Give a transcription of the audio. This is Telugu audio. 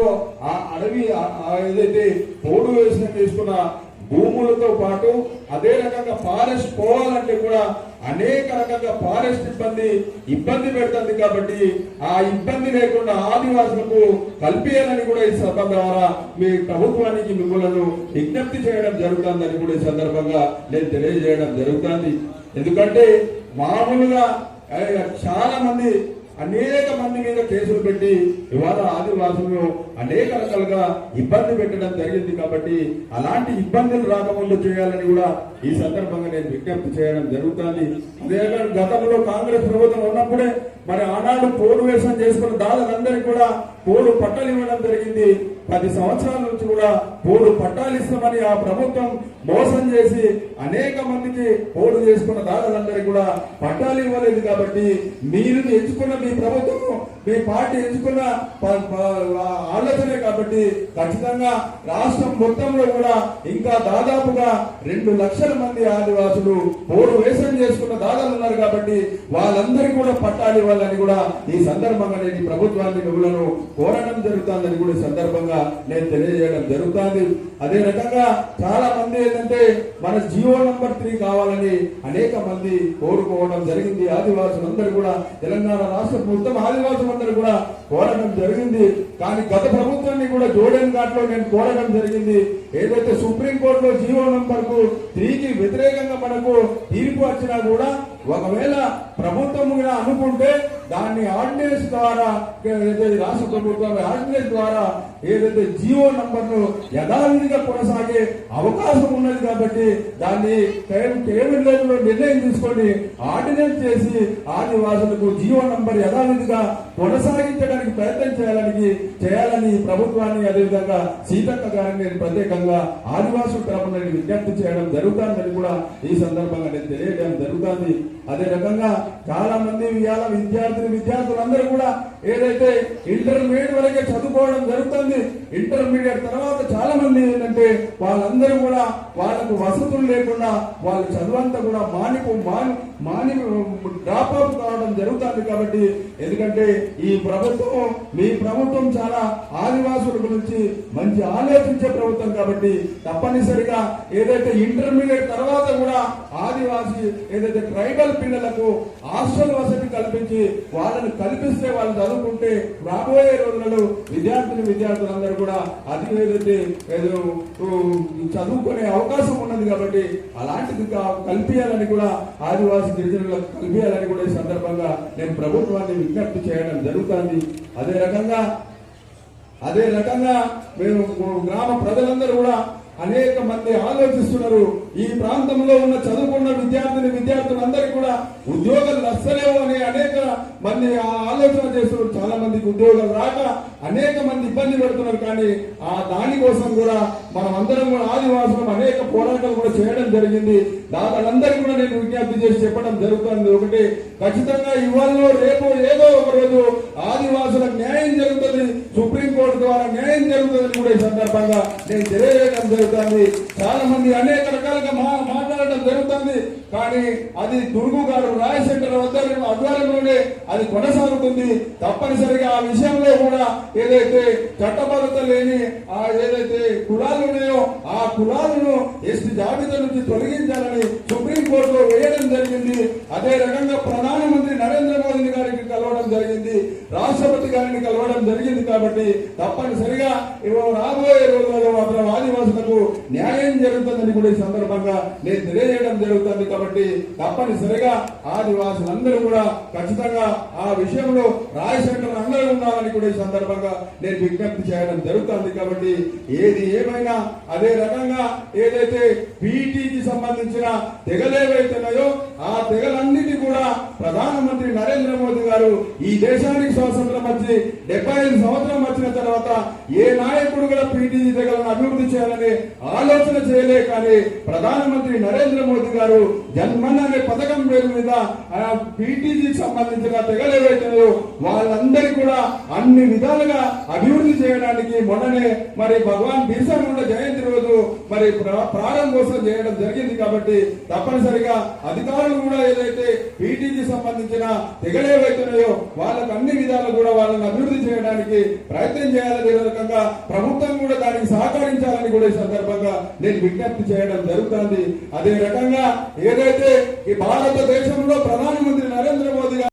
ప్రాంతంలో ఆ అడవి ఏదైతే పోడు వేసిన తీసుకున్న భూములతో పాటు అదే రకంగా ఫారెస్ట్ పోవాలంటే కూడా అనేక రకంగా ఫారెస్ట్ ఇబ్బంది ఇబ్బంది పెడుతుంది కాబట్టి ఆ ఇబ్బంది లేకుండా ఆదివాసులకు కల్పించాలని కూడా ఈ సభ ద్వారా మీ ప్రభుత్వానికి మిమ్మల్ని విజ్ఞప్తి చేయడం జరుగుతుందని కూడా ఈ సందర్భంగా నేను తెలియజేయడం జరుగుతుంది. ఎందుకంటే మామూలుగా చాలా మంది అనేక మంది మీద కేసులు పెట్టి ఇవాళ ఆదివాసంలో అనేక రకాలుగా ఇబ్బంది పెట్టడం జరిగింది కాబట్టి అలాంటి ఇబ్బందులు రాకముందు చేయాలని కూడా ఈ సందర్భంగా నేను విజ్ఞప్తి చేయడం జరుగుతుంది. అదే గతంలో కాంగ్రెస్ ప్రభుత్వం ఉన్నప్పుడే మరి ఆనాడు పోలు వేషం చేసుకున్న దాదాలందరికీ కూడా పోలు పట్టాలు ఇవ్వడం జరిగింది. పది సంవత్సరాల నుంచి కూడా పోలు పట్టాలు ఇస్తామని ఆ ప్రభుత్వం మోసం చేసి అనేక మందికి పోలు చేసుకున్న దాదాలందరికీ కూడా పట్టాలు ఇవ్వలేదు కాబట్టి మీరు ఎంచుకున్న మీ ప్రభుత్వం మీ పార్టీ ఎంచుకున్న ప- ఆలోచనే కాబట్టి ఖచ్చితంగా రాష్ట్రం మొత్తంలో కూడా ఇంకా దాదాపుగా రెండు లక్షల మంది ఆదివాసులు పోరు వేషం చేసుకున్న దాదాలు ఉన్నారు కాబట్టి వాళ్ళందరికీ కూడా పట్టాలి వాళ్ళని కూడా ఈ సందర్భంగా నేను ప్రభుత్వాన్ని నువ్వులను కోరడం జరుగుతుందని కూడా సందర్భంగా నేను తెలియజేయడం జరుగుతుంది. అదే రకంగా చాలా మంది ఏంటంటే మన జియో నంబర్ త్రీ కావాలని అనేక మంది కోరుకోవడం జరిగింది. ఆదివాసులందరూ కూడా తెలంగాణ రాష్ట్రం మొత్తం ఆదివాసులు ఆదివాసులందరూ కూడా కోరడం జరిగింది. కానీ గత ప్రభుత్వాన్ని కూడా జోడెన్ ఘాట్లో నేను కోరడం జరిగింది. ఏదైతే సుప్రీం కోర్టులో నంబర్కు నంబర్ త్రీకి వ్యతిరేకంగా మనకు తీర్పు వచ్చినా కూడా ఒకవేళ ప్రభుత్వం కూడా అనుకుంటే దాన్ని ఆర్డినెన్స్ ద్వారా ఏదైతే రాష్ట్ర ప్రభుత్వం ఆర్డినెన్స్ ద్వారా ఏదైతే జియో నంబర్ను యథావిధిగా కొనసాగే అవకాశం ఉన్నది కాబట్టి దాన్ని కేబినెట్ నిర్ణయం తీసుకొని ఆర్డినెన్స్ చేసి ఆదివాసులకు జియో నంబర్ యథావిధిగా కొనసాగించడానికి ప్రయత్నం చేయాలని చేయాలని ప్రభుత్వాన్ని అదేవిధంగా సీతక్క గారిని నేను ప్రత్యేకంగా ఆదివాసుల తరపున నేను విజ్ఞప్తి చేయడం జరుగుతుందని కూడా ఈ సందర్భంగా నేను తెలియజేయడం జరుగుతుంది. అదే రకంగా చాలా మంది ఇవాళ విద్యార్థులు విద్యార్థులందరూ కూడా ఏదైతే ఇంటర్మీడియట్ వరకే చదువుకోవడం జరుగుతుంది ఇంటర్మీడియట్ తర్వాత చాలా మంది ఏంటంటే వాళ్ళందరూ కూడా వాళ్ళకు వసతులు లేకుండా వాళ్ళ చదువంతా కూడా మానిపు మాని మాని డ్రాప్ అవుట్ కావడం జరుగుతుంది కాబట్టి ఎందుకంటే ఈ ప్రభుత్వం మీ ప్రభుత్వం చాలా ఆదివాసుల గురించి మంచి ఆలోచించే ప్రభుత్వం కాబట్టి తప్పనిసరిగా ఏదైతే ఇంటర్మీడియట్ తర్వాత కూడా ఆదివాసి ఏదైతే ట్రైబల్ పిల్లలకు హాస్టల్ వసతి కల్పించి వాళ్ళని కల్పిస్తే వాళ్ళు చదువుకుంటే రాబోయే రోజులలో విద్యార్థులు విద్యార్థులందరూ కూడా అది ఏదైతే ఏదో చదువుకునే అవకాశం ఉన్నది కాబట్టి అలాంటిది కల్పించాలని కూడా ఆదివాసి గిరిజనులకు కల్పించాలని కూడా ఈ సందర్భంగా నేను ప్రభుత్వాన్ని విజ్ఞప్తి చేయడం జరుగుతుంది. అదే రకంగా అదే రకంగా మేము గ్రామ ప్రజలందరూ కూడా అనేక మంది ఆలోచిస్తున్నారు. ఈ ప్రాంతంలో ఉన్న చదువుకున్న విద్యార్థిని విద్యార్థులందరికీ కూడా ఉద్యోగాలు నచ్చలేవు అనే అనేక మంది ఆ ఆలోచన చేస్తున్నారు. చాలా మందికి ఉద్యోగాలు రాక అనేక మంది ఇబ్బంది పడుతున్నారు. కానీ ఆ దానికోసం కూడా మనం అందరం కూడా ఆదివాసులం అనేక పోరాటాలు కూడా చేయడం జరిగింది. దాదాలందరికీ కూడా నేను విజ్ఞప్తి చేసి చెప్పడం జరుగుతుంది. ఒకటి ఖచ్చితంగా ఇవాళ రేపు ఏదో ఒక రోజు ఆదివాసుల న్యాయం జరుగుతుంది. సుప్రీంకోర్టు ద్వారా న్యాయం జరుగుతుందని కూడా ఈ సందర్భంగా నేను తెలియజేయడం జరుగుతుంది. చాలా మంది అనేక రకాలుగా మా మాట్లాడడం జరుగుతుంది. కానీ అది దుర్గు గారు రాయశంకర్ వద్దరు ఆధ్వర్యంలోనే అది కొనసాగుతుంది. తప్పనిసరిగా ఆ విషయంలో కూడా ఏదైతే చట్టబద్ధత లేని ఆ ఏదైతే కులాలు ఉన్నాయో ఆ కులాలను ఎస్టీ జాబితా నుంచి తొలగించాలని సుప్రీంకోర్టులో వేయడం జరిగింది. అదే రకంగా ప్రధానమంత్రి నరేంద్ర మోదీ గారికి కలవడం జరిగింది. రాష్ట్రపతి గారిని కలవడం జరిగింది కాబట్టి తప్పనిసరిగా రాబోయే రోజులలో మాత్రం ఆదివాసులకు న్యాయం జరుగుతుందని కూడా సందర్భంగా నేను తెలియజేయడం జరుగుతుంది కాబట్టి తప్పనిసరిగా ఆదివాసులందరూ కూడా ఖచ్చితంగా ఆ విషయంలో రాయశంకర్ అందరూ ఉండాలని కూడా ఈ సందర్భంగా నేను విజ్ఞప్తి చేయడం జరుగుతుంది కాబట్టి ఏది ఏమైనా అదే రకంగా ఏదైతే పీటీకి సంబంధించిన తెగలేవైతున్నాయో ఆ తెగలన్నిటి కూడా ప్రధానమంత్రి నరేంద్ర మోదీ గారు ఈ దేశానికి స్వాతంత్రం వచ్చి డెబ్బై ఐదు సంవత్సరం వచ్చిన తర్వాత ఏ నాయకుడు కూడా పీటీజీ తెగలను ఆలోచన చేయలే కానీ ప్రధానమంత్రి నరేంద్ర మోదీ గారు జన్మన్ అనే పథకం పేరు మీద పీటీజీకి సంబంధించిన తెగలు వాళ్ళందరూ కూడా అన్ని విధాలుగా అభివృద్ధి చేయడానికి మొన్ననే మరి భగవాన్ బిర్సా జయంతి రోజు మరి ప్రారంభోత్సవం చేయడం జరిగింది కాబట్టి తప్పనిసరిగా అధికారులు కూడా ఏదైతే పీటీకి సంబంధించిన తెగలేవైతున్నాయో వాళ్ళకు అన్ని విధాలు కూడా వాళ్ళని అభివృద్ధి చేయడానికి ప్రయత్నం చేయాలని రకంగా ప్రభుత్వం కూడా దానికి సహకరించాలని కూడా ఈ సందర్భంగా నేను విజ్ఞప్తి చేయడం జరుగుతుంది. అదే రకంగా ఏదైతే ఈ భారతదేశంలో ప్రధానమంత్రి నరేంద్ర మోదీ